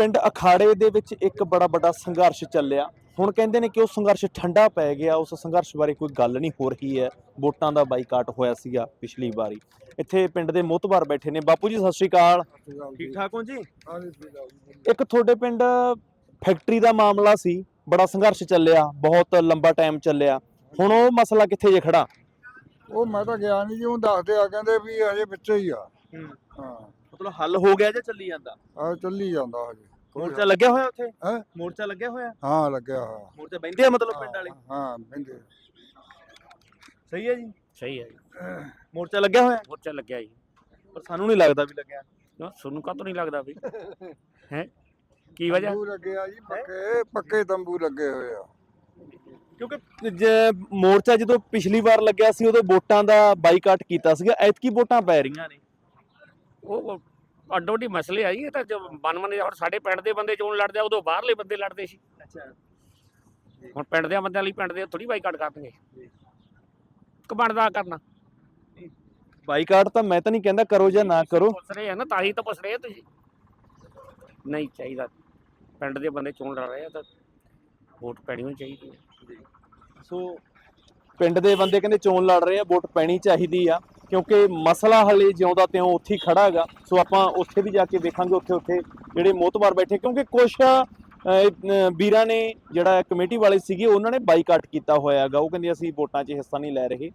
ਪਿੰਡ ਅਖਾੜੇ ਦੇ ਵਿੱਚ ਇੱਕ ਬੜਾ ਵੱਡਾ ਸੰਘਰਸ਼ ਚੱਲਿਆ। ਹੁਣ ਕਹਿੰਦੇ ਨੇ ਕਿ ਉਹ ਸੰਘਰਸ਼ ਠੰਡਾ ਪੈ ਗਿਆ। ਉਸ ਸੰਘਰਸ਼ ਬਾਰੇ ਕੋਈ ਗੱਲ ਨਹੀਂ ਹੋ ਰਹੀ ਹੈ। ਵੋਟਾਂ ਦਾ ਬਾਈਕਾਟ ਹੋਇਆ ਸੀਗਾ ਪਿਛਲੀ ਵਾਰੀ। ਇੱਥੇ ਪਿੰਡ ਦੇ ਮੋਤਬਾਰ ਬੈਠੇ ਨੇ। ਬਾਪੂ ਜੀ ਸਤਿ ਸ਼੍ਰੀ ਅਕਾਲ। ਠੀਕ ਠਾਕ ਹੋ ਜੀ? ਇੱਕ ਤੁਹਾਡੇ ਪਿੰਡ ਫੈਕਟਰੀ ਦਾ ਮਾਮਲਾ ਸੀ। ਬੜਾ ਸੰਘਰਸ਼ ਚੱਲਿਆ। ਬਹੁਤ ਲੰਬਾ ਟਾਈਮ ਚੱਲਿਆ। ਹੁਣ ਉਹ ਮਸਲਾ ਕਿੱਥੇ ਜੇ ਖੜਾ? ਉਹ ਮੈਂ ਤਾਂ ਗਿਆ ਨਹੀਂ ਜੀ। ਉਹ ਦੱਸਦੇ ਆ ਕਹਿੰਦੇ ਵੀ ਹਜੇ ਵਿੱਚੇ ਹੀ ਆ। ਹਾਂ। ਮਤਲਬ ਹੱਲ ਹੋ ਗਿਆ ਜਾਂ ਚੱਲੀ ਜਾਂਦਾ? ਆ ਚੱਲੀ ਜਾਂਦਾ ਹਜੇ। ਮੋਰਚਾ ਲੱਗਿਆ ਹੋਇਆ ਉੱਥੇ? ਹੈਂ? ਮੋਰਚਾ ਲੱਗਿਆ ਹੋਇਆ? ਹਾਂ ਲੱਗਿਆ ਹੋਇਆ। ਮੋਰਚਾ ਬੈਂਦੇ ਆ ਮਤਲਬ ਪਿੰਡ ਵਾਲੇ? ਹਾਂ ਬਿੰਦੇ ਸਹੀ ਹੈ ਜੀ? ਸਹੀ ਹੈ ਜੀ। ਮੋਰਚਾ ਲੱਗਿਆ ਹੋਇਆ? ਮੋਰਚਾ ਲੱਗਿਆ ਜੀ। ਪਰ ਸਾਨੂੰ ਨਹੀਂ ਲੱਗਦਾ ਵੀ ਲੱਗਿਆ। ਤੁਹਾਨੂੰ ਕਾਹਤੋਂ ਨਹੀਂ ਲੱਗਦਾ ਵੀ? ਹੈ? ਕੀ ਵਜ੍ਹਾ? ਤੰਬੂ ਲੱਗੇ ਆ ਜੀ ਪੱਕੇ ਪੱਕੇ ਤੰਬੂ ਲੱਗੇ ਹੋਏ ਆ। ਕਿਉਂਕਿ ਜੇ ਮੋਰਚਾ ਜਦੋਂ ਪਿਛਲੀ ਵਾਰ ਲੱਗਿਆ ਸੀ ਉਦੋਂ ਵੋਟਾਂ ਦਾ ਬਾਈਕਾਟ ਕੀਤਾ ਸੀਗਾ। ਐਤਕੀ ਵੋਟਾਂ ਪੈ ਰਹੀਆਂ ਨੇ। ਉਹ ਅੱਡੋ ਅੱਡੀ ਮਸਲੇ ਆ ਜੀ ਇਹ ਤਾਂ ਜੋ ਬਨ ਬਨ ਹੁਣ ਸਾਡੇ ਪਿੰਡ ਦੇ ਬੰਦੇ ਚੋਣ ਲੜਦੇ ਆ ਉਦੋਂ ਬਾਹਰਲੇ ਬੰਦੇ ਲੜਦੇ ਸੀ। ਅੱਛਾ। ਹੁਣ ਪਿੰਡ ਦੇ ਬੰਦਿਆਂ ਲਈ ਪਿੰਡ ਦੇ ਥੋੜੀ ਬਾਈਕਾਟ ਕਰਨਗੇ। ਕਬੜਦਾ ਕਰਨਾ। ਬਾਈਕਾਟ ਤਾਂ ਮੈਂ ਤਾਂ ਨਹੀਂ ਕਹਿੰਦਾ ਕਰੋ ਜਾਂ ਨਾ ਕਰੋ। ਪੁੱਛ ਰਹੇ ਆ ਨਾ ਤਾਂ ਹੀ ਤਾਂ ਪੁੱਛ ਰਹੇ ਆ ਤੁਸੀਂ। ਨਹੀਂ ਚਾਹੀਦਾ। ਪਿੰਡ ਦੇ ਬੰਦੇ ਚੋਣ ਲੜ ਰਹੇ ਆ ਤਾਂ ਵੋਟ ਪੈਣੀ ਹੋਣੀ ਚਾਹੀਦੀ ਹੈ ਸੋ ਪਿੰਡ ਦੇ ਬੰਦੇ ਕਹਿੰਦੇ ਚੋਣ ਲੜ ਰਹੇ ਆ ਵੋਟ ਪੈਣੀ ਚਾਹੀਦੀ ਆ। ਕਿਉਂਕਿ ਮਸਲਾ ਹਲੇ ਜਿਉਂਦਾ ਤਿਉਂ ਉੱਥੇ ਹੀ ਖੜਾ ਹੈਗਾ। ਸੋ ਆਪਾਂ ਉੱਥੇ ਵੀ ਜਾ ਕੇ ਦੇਖਾਂਗੇ ਉੱਥੇ ਉੱਥੇ ਜਿਹੜੇ ਮੋਤਬਾਰ ਬੈਠੇ। ਕਿਉਂਕਿ ਕੁਝ ਵੀਰਾਂ ਨੇ ਜਿਹੜਾ ਕਮੇਟੀ ਵਾਲੇ ਸੀਗੇ, ਉਹਨਾਂ ਨੇ ਬਾਈਕਾਟ ਕੀਤਾ ਹੋਇਆ ਹੈਗਾ। ਉਹ ਕਹਿੰਦੇ ਅਸੀਂ ਵੋਟਾਂ 'ਚ ਹਿੱਸਾ ਨਹੀਂ ਲੈ ਰਹੇ।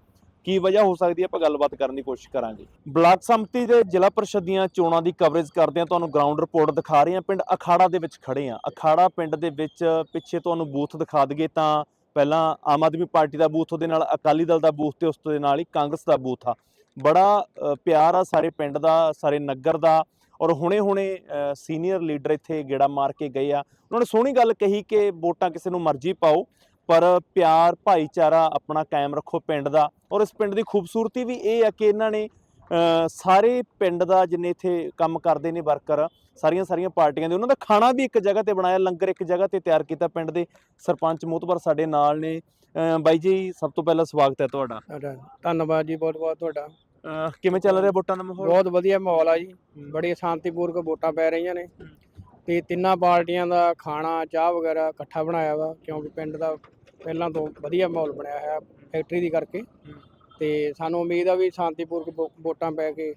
ਕੀ ਵਜ੍ਹਾ ਹੋ ਸਕਦੀ ਹੈ? ਆਪਾਂ ਗੱਲਬਾਤ ਕਰਨ ਦੀ ਕੋਸ਼ਿਸ਼ ਕਰਾਂਗੇ। ਬਲਾਕ ਸੰਮਤੀ ਦੇ ਜ਼ਿਲ੍ਹਾ ਪਰਿਸ਼ਦ ਦੀਆਂ ਚੋਣਾਂ ਦੀ ਕਵਰੇਜ ਕਰਦੇ ਹਾਂ। ਤੁਹਾਨੂੰ ਗਰਾਊਂਡ ਰਿਪੋਰਟ ਦਿਖਾ ਰਹੇ ਹਾਂ। ਪਿੰਡ ਅਖਾੜਾ ਦੇ ਵਿੱਚ ਖੜੇ ਹਾਂ। ਅਖਾੜਾ ਪਿੰਡ ਦੇ ਵਿੱਚ ਪਿੱਛੇ ਤੁਹਾਨੂੰ ਬੂਥ ਦਿਖਾ ਦਈਏ ਤਾਂ ਪਹਿਲਾਂ ਆਮ ਆਦਮੀ ਪਾਰਟੀ ਦਾ ਬੂਥ, ਉਹਦੇ ਨਾਲ ਅਕਾਲੀ ਦਲ ਦਾ ਬੂਥ ਤੇ ਉਸ ਦੇ ਨਾਲ ਹੀ ਕਾਂਗਰਸ ਦਾ ਬੂਥ ਆ। ਬੜਾ ਪਿਆਰ ਆ ਸਾਰੇ ਪਿੰਡ ਦਾ, ਸਾਰੇ ਨਗਰ ਦਾ ਔਰ ਹੁਣੇ-ਹੁਣੇ ਸੀਨੀਅਰ ਲੀਡਰ ਇੱਥੇ ਗੇੜਾ ਮਾਰ ਕੇ ਗਏ ਆ। ਉਹਨਾਂ ਨੇ ਸੋਹਣੀ ਗੱਲ ਕਹੀ ਕਿ ਵੋਟਾਂ ਕਿਸੇ ਨੂੰ ਮਰਜ਼ੀ ਪਾਓ, ਪਰ ਪਿਆਰ, ਭਾਈਚਾਰਾ ਆਪਣਾ ਕਾਇਮ ਰੱਖੋ ਪਿੰਡ ਦਾ ਔਰ ਇਸ ਪਿੰਡ ਦੀ ਖੂਬਸੂਰਤੀ ਵੀ ਇਹ ਆ ਕਿ ਇਹਨਾਂ ਨੇ ਸਾਰੇ ਪਿੰਡ ਦਾ ਜਿੰਨੇ ਇੱਥੇ ਕੰਮ ਕਰਦੇ ਨੇ ਵਰਕਰ ਸਾਰੀਆਂ ਸਾਰੀਆਂ ਪਾਰਟੀਆਂ ਦੇ, ਉਹਨਾਂ ਦਾ ਖਾਣਾ ਵੀ ਇੱਕ ਜਗ੍ਹਾ ਤੇ ਬਣਾਇਆ, ਲੰਗਰ ਇੱਕ ਜਗ੍ਹਾ ਤੇ ਤਿਆਰ ਕੀਤਾ ਪਿੰਡ ਦੇ। ਸਰਪੰਚ ਮੋਤਬਰ ਸਾਡੇ ਨਾਲ ਨੇ। ਬਾਈ ਜੀ, ਸਭ ਤੋਂ ਪਹਿਲਾਂ ਸਵਾਗਤ ਹੈ ਤੁਹਾਡਾ। ਧੰਨਵਾਦ ਜੀ ਬਹੁਤ ਬਹੁਤ ਤੁਹਾਡਾ। ਕਿਵੇਂ ਚੱਲ ਰਿਹਾ ਵੋਟਾਂ ਦਾ ਮਾਹੌਲ? ਬਹੁਤ ਵਧੀਆ ਮਾਹੌਲ ਆ ਜੀ। ਬੜੀ ਸ਼ਾਂਤੀਪੂਰਵਕ ਵੋਟਾਂ ਪੈ ਰਹੀਆਂ ਨੇ। ਤੇ ਤਿੰਨਾਂ ਪਾਰਟੀਆਂ ਦਾ ਖਾਣਾ ਚਾਹ ਵਗੈਰਾ ਇਕੱਠਾ ਬਣਾਇਆ ਵਾ ਕਿਉਂਕਿ ਪਿੰਡ ਦਾ ਪਹਿਲਾਂ ਤੋਂ ਵਧੀਆ ਮਾਹੌਲ ਬਣਿਆ ਹੋਇਆ ਫੈਕਟਰੀ ਦੀ ਕਰਕੇ। ਤੇ ਸਾਨੂੰ ਉਮੀਦ ਆ ਵੀ ਸ਼ਾਂਤੀਪੂਰਵਕ ਵੋ- ਵੋਟਾਂ ਪੈ ਕੇ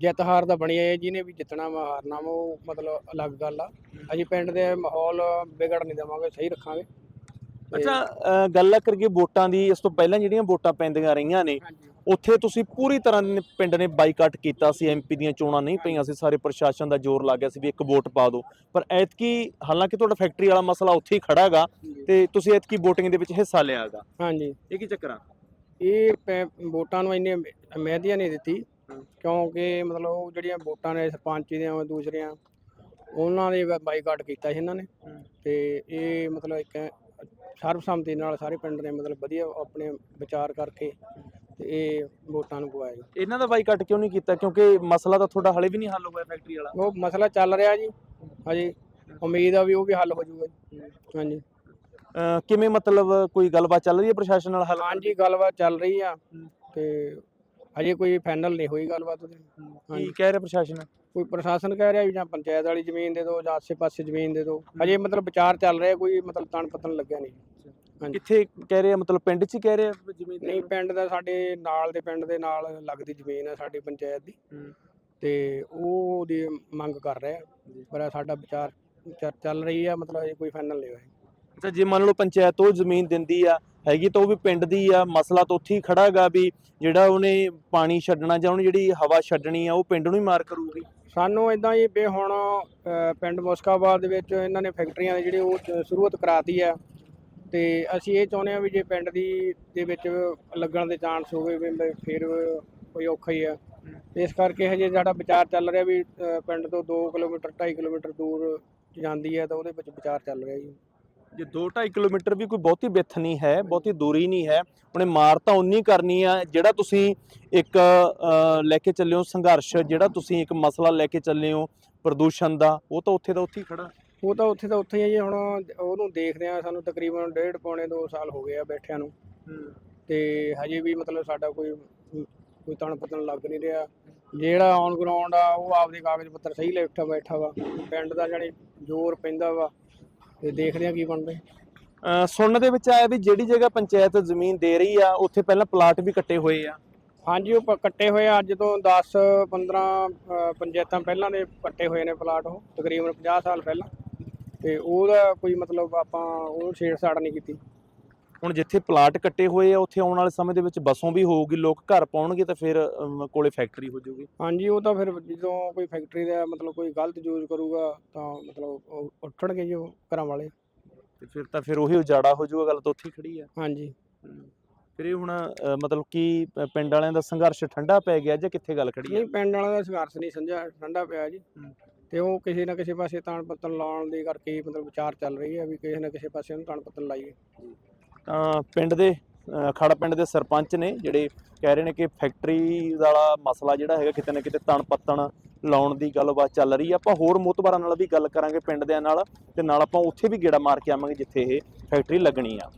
ਜਿੱਤ ਹਾਰ ਦਾ ਬਣੀ ਹੈ ਜਿਹਨੇ ਵੀ ਜਿੱਤਣਾ ਵਾ ਹਾਰਨਾ ਵਾ ਉਹ ਮਤਲਬ ਅਲੱਗ ਗੱਲ ਆ। ਅਸੀਂ ਪਿੰਡ ਦੇ ਮਾਹੌਲ ਵਿਗੜ ਨਹੀਂ ਦੇਵਾਂਗੇ ਸਹੀ ਰੱਖਾਂਗੇ। ਅੱਛਾ ਗੱਲ ਕਰੀਏ ਵੋਟਾਂ ਦੀ ਇਸ ਤੋਂ ਪਹਿਲਾਂ ਜਿਹੜੀਆਂ ਵੋਟਾਂ ਪੈਂਦੀਆਂ ਰਹੀਆਂ ਨੇ। ਉੱਥੇ ਤੁਸੀਂ ਪੂਰੀ ਤਰ੍ਹਾਂ ਨੇ- ਪਿੰਡ ਨੇ ਬਾਈਕਾਟ ਕੀਤਾ ਸੀ ਐਮਪੀ ਦੀਆਂ ਚੋਣਾਂ ਨਹੀਂ ਪਈਆਂ ਸੀ ਸਾਰੇ ਪ੍ਰਸ਼ਾਸਨ ਦਾ ਜ਼ੋਰ ਲੱਗ ਗਿਆ ਸੀ ਵੀ ਇੱਕ ਵੋਟ ਪਾ ਦਿਓ। ਪਰ ਐਤਕੀ ਹਾਲਾਂਕਿ ਤੁਹਾਡਾ ਫੈਕਟਰੀ ਵਾਲਾ ਮਸਲਾ ਉੱਥੇ ਹੀ ਖੜਾ ਹੈਗਾ ਤੇ ਤੁਸੀਂ ਐਤਕੀ VOTING ਦੇ ਵਿੱਚ ਹਿੱਸਾ ਲਿਆ ਹੈਗਾ ਹਾਂਜੀ। ਇਹ ਕੀ ਚੱਕਰ ਆ? ਇਹ ਵੋਟਾਂ ਨੂੰ ਇੰਨੀ ਮਹਿਦੀਆਂ ਨਹੀਂ ਦਿੱਤੀ। ਕਿਉਂਕਿ ਮਤਲਬ ਉਹ ਜਿਹੜੀਆਂ ਵੋਟਾਂ ਨੇ ਸਰਪੰਚ ਦੀਆਂ ਦੂਸਰੀਆਂ ਉਹਨਾਂ ਦੇ ਬਾਈਕਾਟ ਕੀਤਾ ਸੀ ਇਹਨਾਂ ਨੇ। ਤੇ ਇਹ ਮਤਲਬ ਇੱਕ ਸਰਬਸੰਮਤੀ ਨਾਲ ਸਾਰੇ ਪਿੰਡ ਨੇ ਮਤਲਬ ਵਧੀਆ ਆਪਣੇ ਵਿਚਾਰ ਕਰਕੇ ਤੇ ਇਹ ਵੋਟਾਂ ਨੂੰ ਪਵਾਇਆ ਜੀ। ਇਹਨਾਂ ਦਾ ਬਾਈਕਾਟ ਕਿਉਂ ਨਹੀਂ ਕੀਤਾ? ਕਿਉਂਕਿ ਮਸਲਾ ਤਾਂ ਤੁਹਾਡਾ ਹਲੇ ਵੀ ਨਹੀਂ ਹੱਲ ਹੋਇਆ ਫੈਕਟਰੀ ਵਾਲਾ। ਉਹ ਮਸਲਾ ਚੱਲ ਰਿਹਾ ਜੀ ਹਜੇ ਉਮੀਦ ਆ ਵੀ ਉਹ ਵੀ ਹੱਲ ਹੋ ਜਾਊਗਾ ਜੀ। ਹਾਂਜੀ। ਕਿਵੇਂ ਮਤਲਬ ਕੋਈ ਗੱਲਬਾਤ ਚੱਲ ਰਹੀ ਹੈ ਪ੍ਰਸ਼ਾਸਨ ਨਾਲ? ਹੱਲ ਹਾਂਜੀ ਗੱਲਬਾਤ ਚੱਲ ਰਹੀ ਆ। ਤੇ ਹਜੇ ਕੋਈ ਫਾਈਨਲ ਨਹੀਂ ਹੋਈ ਗੱਲਬਾਤ ਉਹਦੀ। ਕੀ ਕਹਿ ਰਿਹਾ ਪ੍ਰਸ਼ਾਸਨ? ਕੋਈ ਪ੍ਰਸ਼ਾਸਨ ਕਹਿ ਰਿਹਾ ਵੀ ਜਾਂ ਪੰਚਾਇਤ ਵਾਲੀ ਜ਼ਮੀਨ ਦੇ ਦਿਓ ਜਾਂ ਆਸੇ-ਪਾਸੇ ਜ਼ਮੀਨ ਦੇ ਦਿਓ। ਹਜੇ ਮਤਲਬ ਵਿਚਾਰ ਚੱਲ ਰਿਹਾ ਕੋਈ ਮਤਲਬ ਤਣ ਪਤਨ ਲੱਗਿਆ ਨਹੀਂ। ਹਾਂਜੀ। ਕਿੱਥੇ ਕਹਿ ਰਹੇ ਮਤਲਬ ਪਿੰਡ 'ਚ ਹੀ ਕਹਿ ਰਹੇ ਜ਼ਮੀਨ ਦੇ? ਨਹੀਂ ਪਿੰਡ ਦਾ ਸਾਡੇ ਨਾਲ ਦੇ ਪਿੰਡ ਦੇ ਨਾਲ ਲੱਗਦੀ ਜ਼ਮੀਨ ਹੈ ਸਾਡੀ ਪੰਚਾਇਤ ਦੀ। ਹੂੰ। ਤੇ ਉਹ ਉਹਦੀ ਮੰਗ ਕਰ ਰਿਹਾ ਪਰ ਸਾਡਾ ਵਿਚਾਰ ਚੱਲ ਰਹੀ ਆ ਮਤਲਬ ਹਜੇ ਕੋਈ ਫਾਈਨਲ ਨਹੀਂ ਹੋਇਆ। ਅੱਛਾ ਜੇ ਮੰਨ ਲਓ ਪੰਚਾਇਤ ਉਹ ਜ਼ਮੀਨ ਦਿੰਦੀ ਆ ਹੈਗੀ ਤਾਂ ਉਹ ਵੀ ਪਿੰਡ ਦੀ ਆ ਮਸਲਾ ਤਾਂ ਉੱਥੇ ਹੀ ਖੜਾ ਵੀ ਜਿਹੜਾ ਉਹਨੇ ਪਾਣੀ ਛੱਡਣਾ ਜਾਂ ਉਹਨੇ ਜਿਹੜੀ ਹਵਾ ਛੱਡਣੀ ਆ ਉਹ ਪਿੰਡ ਨੂੰ ਹੀ ਮਾਰ ਕਰੂਗੀ। ਸਾਨੂੰ ਇਦਾਂ ਹੀ ਵੀ ਹੁਣ ਅ, ਪਿੰਡ ਮੁਸਕਾਬਾਦ ਦੇ ਵਿੱਚ ਇਹਨਾਂ ਨੇ ਫੈਕਟਰੀਆਂ ਦੇ ਜਿਹੜੇ ਉਹ ਚ- ਸ਼ੁਰੂਆਤ ਕਰਾਤੀ ਆ। ਤੇ ਅਸੀਂ ਇਹ ਚਾਹੁੰਦੇ ਆ ਵੀ ਜੇ ਪਿੰਡ ਦੀ ਦੇ ਵਿੱਚ ਲੱਗਣ ਦੇ ਚਾਂਸ ਹੋਵੇ ਵੀ ਬ- ਫਿਰ ਕੋਈ ਔਖਾ ਹੀ ਆ। ਇਸ ਕਰਕੇ ਹਜੇ ਸਾਡਾ ਵਿਚਾਰ ਚੱਲ ਰਿਹਾ ਵੀ ਅ, ਪਿੰਡ ਤੋਂ 2 ਕਿਲੋਮੀਟਰ 2.5 ਕਿਲੋਮੀਟਰ ਦੂਰ ਜਾਂਦੀ ਹੈ ਤਾਂ ਉਹਦੇ ਵਿੱਚ ਵਿਚਾਰ ਚੱਲ ਰਿਹਾ ਜੀ। ਜੇ 2.5 ਕਿਲੋਮੀਟਰ ਵੀ ਕੋਈ ਬਹੁਤੀ ਵਿੱਥ ਨਹੀਂ ਹੈ ਬਹੁਤੀ ਦੂਰੀ ਨਹੀਂ ਹੈ ਉਹਨੇ ਮਾਰ ਤਾਂ ਉਨੀ ਕਰਨੀ ਆ ਜਿਹੜਾ ਤੁਸੀਂ ਇੱਕ ਲੈ ਕੇ ਚੱਲੇ ਹੋ ਸੰਘਰਸ਼ ਜਿਹੜਾ ਤੁਸੀਂ ਇੱਕ ਮਸਲਾ ਲੈ ਕੇ ਚੱਲੇ ਹੋ ਪ੍ਰਦੂਸ਼ਣ ਦਾ ਉਹ ਤਾਂ ਉੱਥੇ ਦਾ ਉੱਥੇ ਹੀ ਖੜਾ। ਉਹ ਤਾਂ ਉੱਥੇ ਤਾਂ ਉੱਥੇ ਹੀ ਆ ਜੀ ਹੁਣ ਉਹਨੂੰ ਦੇਖਦੇ ਆ ਸਾਨੂੰ ਤਕਰੀਬਨ ਡੇਢ ਪੌਣੇ 2 ਸਾਲ ਹੋ ਗਏ ਆ ਬੈਠਿਆਂ ਨੂੰ। ਤੇ ਹਜੇ ਵੀ ਮਤਲਬ ਸਾਡਾ ਕੋਈ ਕੋਈ ਤਣ ਪਤਨ ਲੱਗ ਨਹੀਂ ਰਿਹਾ। ਜਿਹੜਾ ਔਨ ਗਰਾਊਂਡ ਆ ਉਹ ਆਪਦੇ ਕਾਗਜ਼ ਪੱਤਰ ਸਹੀ ਲੈ ਉੱਠਾ ਬੈਠਾ ਵਾ। ਪਿੰਡ ਦਾ ਜਾਨੀ ਜ਼ੋਰ ਪੈਂਦਾ ਵਾ। ਤੇ ਦੇਖਦੇ ਆ ਕੀ ਬਣਦਾ ਅਹ ਸੁਣਨ ਦੇ ਵਿੱਚ ਆਇਆ ਵੀ ਜਿਹੜੀ ਜਗ੍ਹਾ ਪੰਚਾਇਤ ਜ਼ਮੀਨ ਦੇ ਰਹੀ ਆ ਉੱਥੇ ਪਹਿਲਾਂ ਪਲਾਟ ਵੀ ਕੱਟੇ ਹੋਏ ਆ। ਹਾਂਜੀ ਉਹ ਪ- ਕੱਟੇ ਹੋਏ ਆ, ਅੱਜ ਤੋਂ 10 15 ਅ, ਪੰਚਾਇਤਾਂ ਪਹਿਲਾਂ ਦੇ ਕੱਟੇ ਹੋਏ ਨੇ ਪਲਾਟ ਉਹ ਤਕਰੀਬਨ 50 ਸਾਲ ਪਹਿਲਾਂ। ਤੇ ਉਹਦਾ ਕੋਈ ਮਤਲਬ ਆਪਾਂ ਉਹ ਛੇੜਛਾੜ ਨਹੀਂ ਕੀਤੀ। ਹੁਣ ਜਿੱਥੇ ਪਲਾਟ ਕੱਟੇ ਹੋਏ ਆ ਉੱਥੇ ਆਉਣ ਵਾਲੇ ਸਮੇਂ ਦੇ ਵਿੱਚ ਬੱਸੋਂ ਵੀ ਹੋਊਗੀ ਲੋਕ ਘਰ ਪਾਉਣਗੇ ਤਾਂ ਫਿਰ ਅਮ, ਕੋਲੇ ਫੈਕਟਰੀ ਹੋ ਜਾਊਗੀ। ਹਾਂਜੀ ਉਹ ਤਾਂ ਫਿਰ ਜਦੋਂ ਕੋਈ ਫੈਕਟਰੀ ਦਾ ਮਤਲਬ ਕੋਈ ਗਲਤ ਯੂਜ਼ ਕਰੂਗਾ ਤਾਂ ਮਤਲਬ ਉਹ ਉੱਠਣਗੇ ਜੀ ਉਹ ਘਰਾਂ ਵਾਲੇ। ਤੇ ਫਿਰ ਤਾਂ ਫਿਰ ਉਹੀ ਉਜਾੜਾ ਹੋ ਜਾਊਗਾ ਗੱਲ ਤਾਂ ਉੱਥੇ ਹੀ ਖੜੀ ਆ। ਹਾਂਜੀ। ਫਿਰ ਇਹ ਹੁਣ ਅ, ਮਤਲਬ ਕਿ ਪ- ਪਿੰਡ ਵਾਲਿਆਂ ਦਾ ਸੰਘਰਸ਼ ਠੰਡਾ ਪੈ ਗਿਆ ਜਾਂ ਕਿੱਥੇ ਗੱਲ ਖੜੀ ਆ? ਨਹੀਂ ਪਿੰਡ ਵਾਲਿਆਂ ਦਾ ਸੰਘਰਸ਼ ਨਹੀਂ ਸੰਝਾ ਠੰਡਾ ਪਿਆ ਜੀ। ਹੂੰ। ਤੇ ਉਹ ਕਿਸੇ ਨਾ ਕਿਸੇ ਪਾਸੇ ਤਾਣ ਪੱਤਨ ਲਾਉਣ ਦੀ ਕਰਕੇ ਹੀ ਮਤਲਬ ਵਿਚਾਰ ਚੱਲ ਰਹੀ ਹੈ ਵੀ ਕਿਸੇ ਨਾ ਕਿਸੇ ਪਾਸੇ ਉਹਨੂੰ ਤਾਣ ਪੱਤਨ ਲਾਈਏ। ਤਾਂ ਪਿੰਡ ਦੇ ਅ, ਪਿੰਡ ਦੇ ਸਰਪੰਚ ਨੇ ਜਿਹੜੇ ਕਹਿ ਰਹੇ ਨੇ ਕਿ ਫੈਕਟਰੀ ਵਾਲਾ ਮਸਲਾ ਜਿਹੜਾ ਹੈਗਾ ਕਿਤੇ ਨਾ ਕਿਤੇ ਤਣ ਪੱਤਣ ਲਾਉਣ ਦੀ ਗੱਲਬਾਤ ਚੱਲ ਰਹੀ ਆ। ਆਪਾਂ ਹੋਰ ਮੋਤਬਾਰਾਂ ਨਾਲ ਵੀ ਗੱਲ ਕਰਾਂਗੇ ਪਿੰਡ ਦਿਆਂ ਨਾਲ ਤੇ ਨਾਲ ਆਪਾਂ ਉੱਥੇ ਵੀ ਗੇੜਾ ਮਾਰ ਕੇ ਆਵਾਂਗੇ ਜਿੱਥੇ ਇਹ ਫੈਕਟਰੀ ਲੱਗਣੀ ਆ।